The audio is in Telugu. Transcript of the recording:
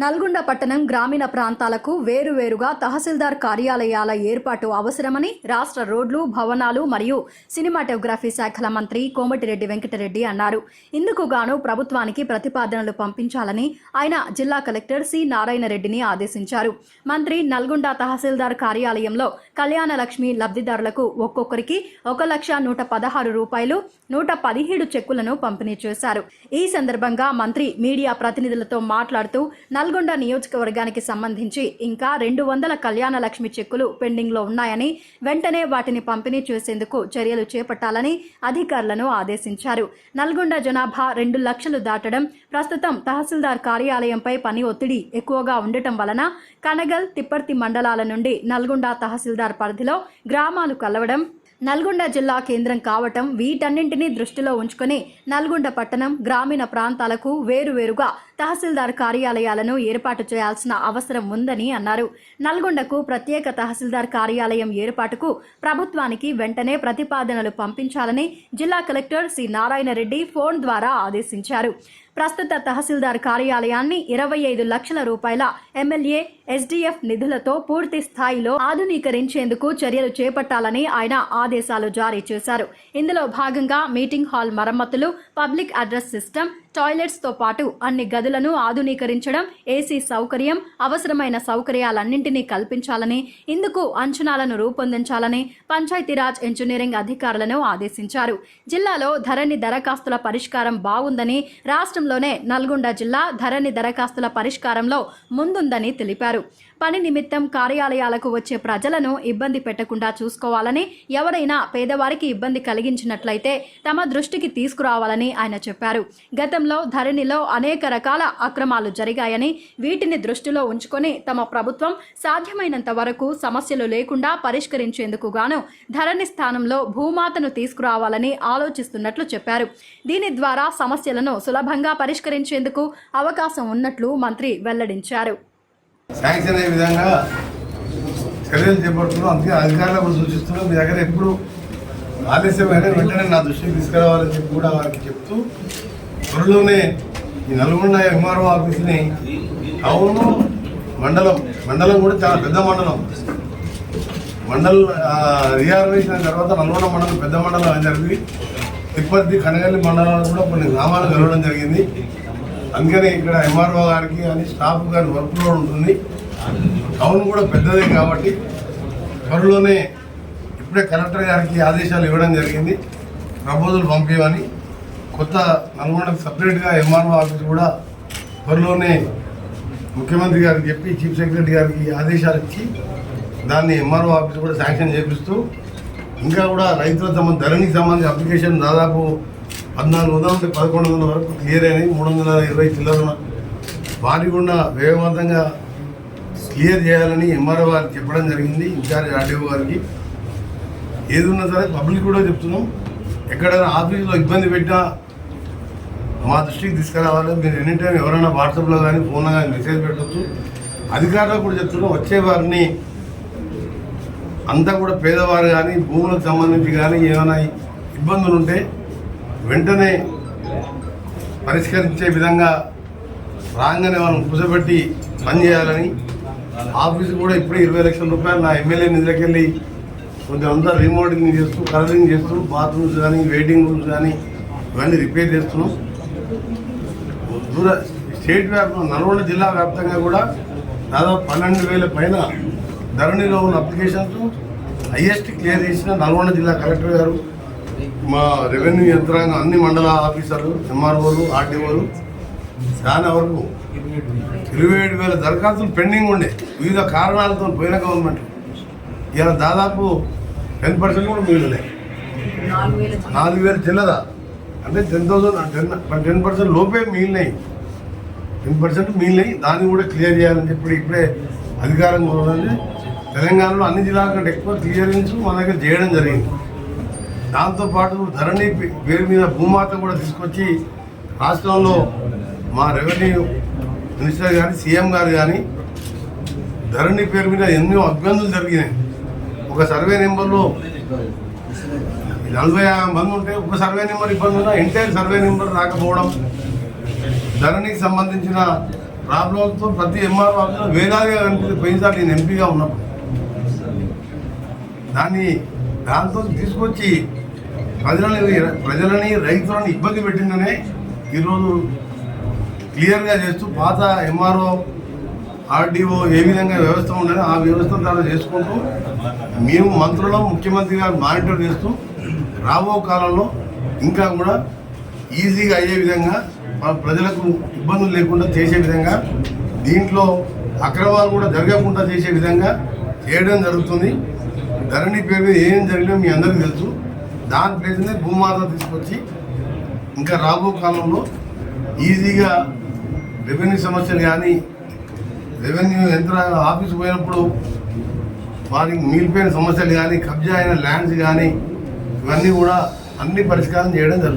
నల్గొండ పట్టణం గ్రామీణ ప్రాంతాలకు వేరువేరుగా తహసీల్దార్ కార్యాలయాల ఏర్పాటు అవసరమని రాష్ట్ర రోడ్లు భవనాలు మరియు సినిమాటోగ్రఫీ శాఖల మంత్రి కోమటిరెడ్డి వెంకటరెడ్డి అన్నారు. ఇందుకు గాను ప్రభుత్వానికి ప్రతిపాదనలు పంపించాలని ఆయన జిల్లా కలెక్టర్ సి నారాయణ రెడ్డిని ఆదేశించారు. మంత్రి నల్గొండ తహసీల్దార్ కార్యాలయంలో కళ్యాణ లక్ష్మి లబ్ధిదారులకు ఒక్కొక్కరికి ఒక లక్ష నూట పదహారు రూపాయలు నూట పదిహేడు చెక్కులను పంపిణీ చేశారు. ఈ సందర్భంగా మంత్రి మీడియా ప్రతినిధులతో మాట్లాడుతూ నల్గొండ నియోజకవర్గానికి సంబంధించి ఇంకా రెండు వందల కళ్యాణ లక్ష్మి చెక్కులు పెండింగ్లో ఉన్నాయని వెంటనే వాటిని పంపిణీ చేసేందుకు చర్యలు చేపట్టాలని అధికారులను ఆదేశించారు. నల్గొండ జనాభా రెండు లక్షలు దాటడం ప్రస్తుతం తహసీల్దార్ కార్యాలయంపై పని ఒత్తిడి ఎక్కువగా ఉండటం వలన కనగల్ తిప్పర్తి మండలాల నుండి నల్గొండ తహసీల్దార్ పరిధిలో గ్రామాలు కలవడం నల్గొండ జిల్లా కేంద్రం కావటం వీటన్నింటినీ దృష్టిలో ఉంచుకొని నల్గొండ పట్టణం గ్రామీణ ప్రాంతాలకు వేరువేరుగా తహసీల్దార్ కార్యాలయాలను ఏర్పాటు చేయాల్సిన అవసరం ఉందని అన్నారు. నల్గొండకు ప్రత్యేక తహసీల్దార్ కార్యాలయం ఏర్పాటుకు ప్రభుత్వానికి వెంటనే ప్రతిపాదనలు పంపించాలని జిల్లా collector C. Narayana Reddy phone ద్వారా ఆదేశించారు. ప్రస్తుత తహసీల్దార్ కార్యాలయాన్ని ఇరవై ఐదు లక్షల రూపాయల ఎమ్మెల్యే ఎస్డీఎఫ్ నిధులతో పూర్తి స్థాయిలో ఆధునీకరించేందుకు చర్యలు చేపట్టాలని ఆయన ఆదేశాలు జారీ చేశారు. ఇందులో భాగంగా మీటింగ్ హాల్ మరమ్మతులు పబ్లిక్ అడ్రస్ సిస్టమ్ టాయిలెట్స్తో పాటు అన్ని గదులను ఆధునీకరించడం ఏసీ సౌకర్యం అవసరమైన సౌకర్యాలన్నింటినీ కల్పించాలని ఇందుకు అంచనాలను రూపొందించాలని పంచాయతీరాజ్ ఇంజనీరింగ్ అధికారులను ఆదేశించారు. జిల్లాలో ధరణి దరఖాస్తుల పరిష్కారం బాగుందని రాష్ట్రంలోనే నల్గొండ జిల్లా ధరణి దరఖాస్తుల పరిష్కారంలో ముందుందని తెలిపారు. పని నిమిత్తం కార్యాలయాలకు వచ్చే ప్రజలను ఇబ్బంది పెట్టకుండా చూసుకోవాలని ఎవరైనా పేదవారికి ఇబ్బంది కలిగించినట్లయితే తమ దృష్టికి తీసుకురావాలని ఆయన చెప్పారు. గతంలో ధరణిలో అనేక రకాల అక్రమాలు జరిగాయని వీటిని దృష్టిలో ఉంచుకొని తమ ప్రభుత్వం సాధ్యమైనంత వరకు సమస్యలు లేకుండా పరిష్కరించేందుకు గాను ధరణి స్థానంలో భూమాతను తీసుకురావాలని ఆలోచిస్తున్నట్లు చెప్పారు. దీని ద్వారా సమస్యలను సులభంగా పరిష్కరించేందుకు అవకాశం ఉన్నట్లు మంత్రి వెల్లడించారు. శాంక్షన్ అయ్యే విధంగా చర్యలు చేపడుతున్నాం. అందుకే అధికారులకు కూడా సూచిస్తున్నాం మీ దగ్గర ఎప్పుడు ఆలస్యమైన వెంటనే నా దృష్టికి తీసుకురావాలని చెప్పి కూడా వారికి చెప్తూ త్వరలోనే ఈ నల్గొండ ఎంఆర్ఓ ఆఫీస్ని టౌన్ మండలం మండలం కూడా చాలా పెద్ద మండలం. మండల్ రిజర్వేషన్ అయిన తర్వాత నల్గొండ మండలం పెద్ద మండలం అని జరిగింది తిప్పర్తి కనగల్లి మండలాలు కూడా కొన్ని గ్రామాలు కలవడం జరిగింది. అందుకని ఇక్కడ ఎంఆర్ఓ గారికి కానీ స్టాఫ్ గారి వర్క్ లోడ్ ఉంటుంది. టౌన్ కూడా పెద్దదే కాబట్టి త్వరలోనే ఇప్పుడే కలెక్టర్ గారికి ఆదేశాలు ఇవ్వడం జరిగింది. ప్రపోజల్ పంపించమని కొత్త నల్గొండకు సపరేట్గా ఎంఆర్ఓ ఆఫీస్ కూడా త్వరలోనే ముఖ్యమంత్రి గారికి చెప్పి చీఫ్ సెక్రటరీ గారికి ఆదేశాలు ఇచ్చి దాన్ని ఎంఆర్ఓ ఆఫీస్ కూడా శాంక్షన్ చేపిస్తూ ఇంకా కూడా రైతుల తమ ధరణికి సంబంధించి అప్లికేషన్ దాదాపు పద్నాలుగు వందల నుండి పదకొండు వందల వరకు క్లియర్ అయినాయి. మూడు వందల ఇరవై చిల్లర వారి కూడా వేగవంతంగా క్లియర్ చేయాలని ఎంఆర్ఓ గారికి చెప్పడం జరిగింది. ఇన్ఛార్జ్ ఆర్డీఓ గారికి. ఏది ఉన్నా సరే పబ్లిక్ కూడా చెప్తున్నాం. ఎక్కడైనా ఆఫీసులో ఇబ్బంది పెట్టినా మా దృష్టికి తీసుకురావాలి మీరు ఎనీ టైం ఎవరైనా వాట్సాప్లో కానీ ఫోన్లో కానీ మెసేజ్ పెట్టచ్చు అధికారులకు కూడా చెప్తున్నాం వచ్చేవారిని అంతా కూడా పేదవారు కానీ భూములకు సంబంధించి కానీ ఏమైనా ఇబ్బందులు ఉంటే వెంటనే పరిష్కరించే విధంగా రాగానే వాళ్ళని కూర్చోబెట్టి పనిచేయాలని ఆఫీసు కూడా ఇప్పుడే ఇరవై లక్షల రూపాయలు నా ఎమ్మెల్యే నిధులకి వెళ్ళి కొంచెం అంతా రిమోటింగ్ చేస్తూ కలరింగ్ చేస్తూ బాత్రూమ్స్ కానీ వెయిటింగ్ రూమ్స్ కానీ ఇవన్నీ రిపేర్ చేస్తున్నాం. దూర స్టేట్ వ్యాప్తంగా నల్గొండ జిల్లా వ్యాప్తంగా కూడా దాదాపు పన్నెండు వేల పైన ధరణిలో ఉన్న అప్లికేషన్స్ హైయెస్ట్ క్లియర్ చేసిన నల్గొండ జిల్లా కలెక్టర్ గారు మా రెవెన్యూ యంత్రాంగం అన్ని మండల ఆఫీసర్లు ఎంఆర్ఓలు ఆర్డీఓలు చాలా వరకు ఇరవై ఏడు వేల దరఖాస్తులు పెండింగ్ ఉండే వివిధ కారణాలతో పోయిన గవర్నమెంట్ ఇలా దాదాపు టెన్ పర్సెంట్ కూడా మిగిలినాయి నాలుగు వేలు చిల్లదా అంటే ten thousand ten ten percent లోపే మిగిలినాయి. Ten percent మిగిలినాయి. దాన్ని కూడా క్లియర్ చేయాలని చెప్పి ఇప్పుడే అధికారం కోరాలని తెలంగాణలో అన్ని జిల్లాల కంటే ఎక్కువ క్లియరెన్స్ మన దగ్గర చేయడం జరిగింది. దాంతోపాటు ధరణి పేరు మీద భూమాత కూడా తీసుకొచ్చి రాష్ట్రంలో మా రెవెన్యూ మినిస్టర్ కానీ సీఎం గారు కానీ ధరణి పేరు మీద ఎన్నో అభ్యర్థులు జరిగినాయి. ఒక సర్వే నెంబర్లో నలభై మంది ఉంటే ఒక సర్వే నెంబర్ ఇబ్బంది ఉన్నా ఎంటైర్ సర్వే నెంబర్ రాకపోవడం ధరణికి సంబంధించిన ప్రాబ్లంతో ప్రతి ఎంఆర్ఓ ఆఫీసులో వేలాదిగా కనిపిస్తుంది పోయినసారి నేను ఎంపీగా ఉన్నప్పుడు. దాన్ని దాంతో తీసుకొచ్చి ప్రజలని ప్రజలని రైతులను ఇబ్బంది పెట్టిందనే ఈరోజు క్లియర్గా చేస్తూ పాత ఎంఆర్ఓ ఆర్డీఓ ఏ విధంగా వ్యవస్థ ఉండాలి ఆ వ్యవస్థను ద్వారా చేసుకుంటూ మేము మంత్రులు ముఖ్యమంత్రి గారు మానిటర్ చేస్తూ రాబో కాలంలో ఇంకా కూడా ఈజీగా అయ్యే విధంగా మన ప్రజలకు ఇబ్బందులు లేకుండా చేసే విధంగా దీంట్లో అక్రమాలు కూడా జరగకుండా చేసే విధంగా చేయడం జరుగుతుంది. ధరణి పేరు మీద ఏం జరిగినా మీ అందరికీ తెలుసు. దాని ప్లేస్నే భూమాత తీసుకొచ్చి ఇంకా రాబో కాలంలో ఈజీగా రెవెన్యూ సమస్యలు కానీ రెవెన్యూ యంత్ర ఆఫీస్ పోయినప్పుడు వారికి మిగిలిపోయిన సమస్యలు కానీ కబ్జా అయిన ల్యాండ్స్ కానీ ఇవన్నీ కూడా అన్ని పరిష్కారం చేయడం జరుగుతుంది.